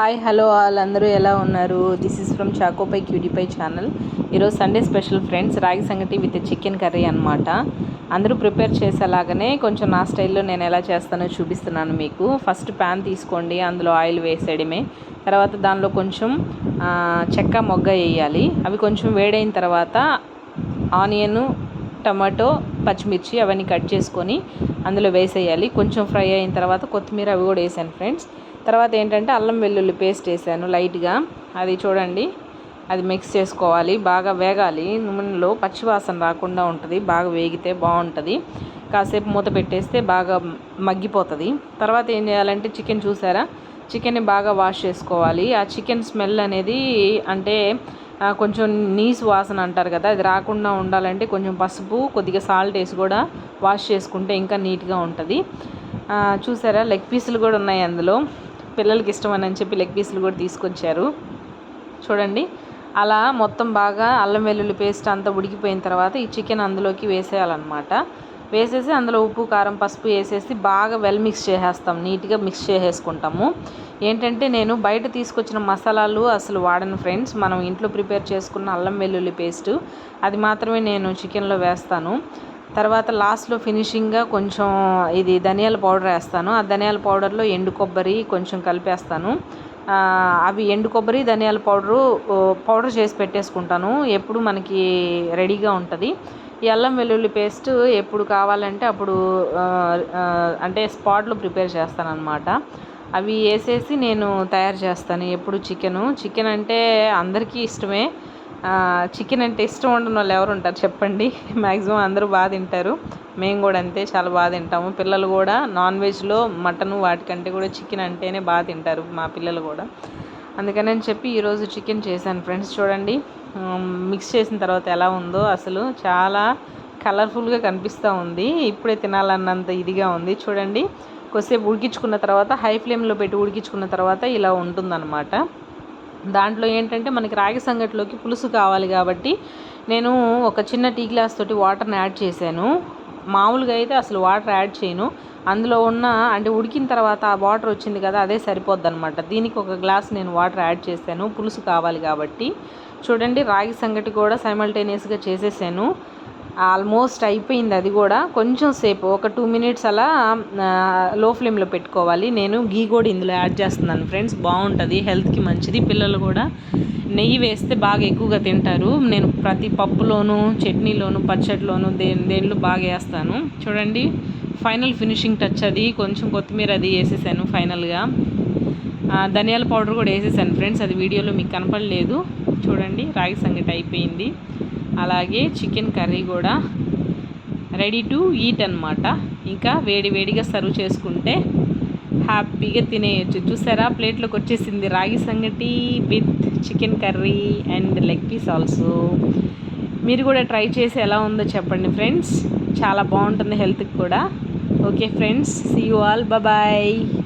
Hi hello all. అందరూ ఎలా ఉన్నారు? దిస్ ఇస్ ఫ్రమ్ చాకోపై క్యూడిపై ఛానల్ ఈరోజు Sunday special friends ragi sangati with chicken curry అనమాట అందరూ ప్రిపేర్ చేసేలాగానే కొంచెం నా స్టైల్లో నేను ఎలా చేస్తానో చూపిస్తున్నాను మీకు. ఫస్ట్ ప్యాన్ తీసుకోండి అందులో ఆయిల్ వేసేయడమే. తర్వాత దానిలో కొంచెం చెక్క మొగ్గ వేయాలి. అవి కొంచెం వేడైన తర్వాత ఆనియను టమాటో పచ్చిమిర్చి అవన్నీ కట్ చేసుకొని అందులో వేసేయాలి. కొంచెం ఫ్రై అయిన తర్వాత కొత్తిమీర అవి కూడా వేసాను ఫ్రెండ్స్ తర్వాత ఏంటంటే అల్లం వెల్లుల్లి పేస్ట్ వేసాను లైట్గా అది చూడండి అది మిక్స్ చేసుకోవాలి బాగా వేగాలి. నూనెలో పచ్చివాసన రాకుండా ఉంటుంది బాగా వేగితే బాగుంటుంది. కాసేపు మూత పెట్టేస్తే బాగా మగ్గిపోతుంది. తర్వాత ఏం చేయాలంటే చికెన్ చూసారా? చికెన్ని బాగా వాష్ చేసుకోవాలి. ఆ చికెన్ స్మెల్ అనేది అంటే కొంచెం నీసు వాసన అంటారు కదా అది రాకుండా ఉండాలంటే కొంచెం పసుపు కొద్దిగా సాల్ట్ వేసి కూడా వాష్ చేసుకుంటే ఇంకా నీట్గా ఉంటుంది. చూసారా? లెగ్ పీసులు కూడా ఉన్నాయి అందులో. పిల్లలకి ఇష్టమని అని చెప్పి లెగ్ పీసులు కూడా తీసుకొచ్చారు. చూడండి. అలా మొత్తం బాగా అల్లం వెల్లుల్లి పేస్ట్ అంతా ఉడికిపోయిన తర్వాత ఈ చికెన్ అందులోకి వేసేయాలన్నమాట. వేసేసి అందులో ఉప్పు కారం పసుపు వేసేసి బాగా వెల్ మిక్స్ చేసేస్తాం. నీట్గా మిక్స్ చేసేసుకుంటాము. ఏంటంటే నేను బయట తీసుకొచ్చిన మసాలాలు అసలు వాడను ఫ్రెండ్స్ మనం ఇంట్లో ప్రిపేర్ చేసుకున్న అల్లం వెల్లుల్లి పేస్ట్ అది మాత్రమే నేను చికెన్లో వేస్తాను. తర్వాత లాస్ట్లో ఫినిషింగ్గా కొంచెం ఇది ధనియాల పౌడర్ వేస్తాను. ఆ ధనియాల పౌడర్లో ఎండు కొబ్బరి కొంచెం కలిపేస్తాను. అవి ఎండు కొబ్బరి ధనియాల పౌడరు పౌడర్ చేసి పెట్టేసుకుంటాను. ఎప్పుడు మనకి రెడీగా ఉంటుంది. ఈ అల్లం వెల్లుల్లి పేస్ట్ ఎప్పుడు కావాలంటే అప్పుడు అంటే స్పాట్లో ప్రిపేర్ చేస్తాను అనమాట అవి వేసేసి నేను తయారు చేస్తాను ఎప్పుడు చికెను. చికెన్ అంటే అందరికీ ఇష్టమే. చికెన్ అంటే ఇష్టం ఉండని వాళ్ళు ఎవరు ఉంటారు చెప్పండి. మ్యాక్సిమం అందరూ బాగా తింటారు. మేము కూడా అంతే చాలా బాగా తింటాము. పిల్లలు కూడా నాన్ వెజ్లో మటన్ వాటికంటే కూడా చికెన్ అంటేనే బాగా తింటారు మా పిల్లలు కూడా. అందుకని అని చెప్పి ఈరోజు చికెన్ చేశాను ఫ్రెండ్స్ చూడండి మిక్స్ చేసిన తర్వాత ఎలా ఉందో అసలు చాలా కలర్ఫుల్గా కనిపిస్తూ ఉంది. ఇప్పుడే తినాలన్నంత ఇదిగా ఉంది. చూడండి కొద్దిసేపు ఉడికించుకున్న తర్వాత హై ఫ్లేమ్లో పెట్టి ఉడికించుకున్న తర్వాత ఇలా ఉంటుందన్నమాట. దాంట్లో ఏంటంటే మనకి రాగి సంగటిలోకి పులుసు కావాలి కాబట్టి నేను ఒక చిన్న టీ గ్లాస్ తోటి వాటర్ని యాడ్ చేశాను. మామూలుగా అయితే అసలు వాటర్ యాడ్ చేయను. అందులో ఉన్న అంటే ఉడికిన తర్వాత ఆ వాటర్ వచ్చింది కదా అదే సరిపోద్ది అనమాట దీనికి ఒక గ్లాస్ నేను వాటర్ యాడ్ చేశాను. పులుసు కావాలి కాబట్టి. చూడండి రాగి సంగటి కూడా సైమల్టేనియస్గా చేసేసాను. ఆల్మోస్ట్ అయిపోయింది అది కూడా. కొంచెం సేపు ఒక టూ మినిట్స్ అలా లో ఫ్లేమ్లో పెట్టుకోవాలి. నేను గీ కూడా ఇందులో యాడ్ చేస్తున్నాను ఫ్రెండ్స్. బాగుంటుంది హెల్త్కి మంచిది. పిల్లలు కూడా నెయ్యి వేస్తే బాగా ఎక్కువగా తింటారు. నేను ప్రతి పప్పులోను చట్నీలోను పచ్చడిలోను దే దేనిలో బాగా వేస్తాను. చూడండి ఫైనల్ ఫినిషింగ్ టచ్ అది. కొంచెం కొత్తిమీర అది వేసేసాను ఫైనల్గా. ధనియాల పౌడర్ కూడా వేసేసాను ఫ్రెండ్స్. అది వీడియోలో మీకు కనపడలేదు. చూడండి రాగి సంగటి అయిపోయింది. అలాగే చికెన్ కర్రీ కూడా రెడీ టు ఈట్ అనమాట ఇంకా వేడి వేడిగా సర్వ్ చేసుకుంటే హ్యాపీగా తినేయచ్చు. చూసారా? ప్లేట్లోకి వచ్చేసింది ragi sangati with chicken curry and leg piece also. మీరు కూడా ట్రై చేసి ఎలా ఉందో చెప్పండి ఫ్రెండ్స్. చాలా బాగుంటుంది హెల్త్కి కూడా. Okay friends see you all bye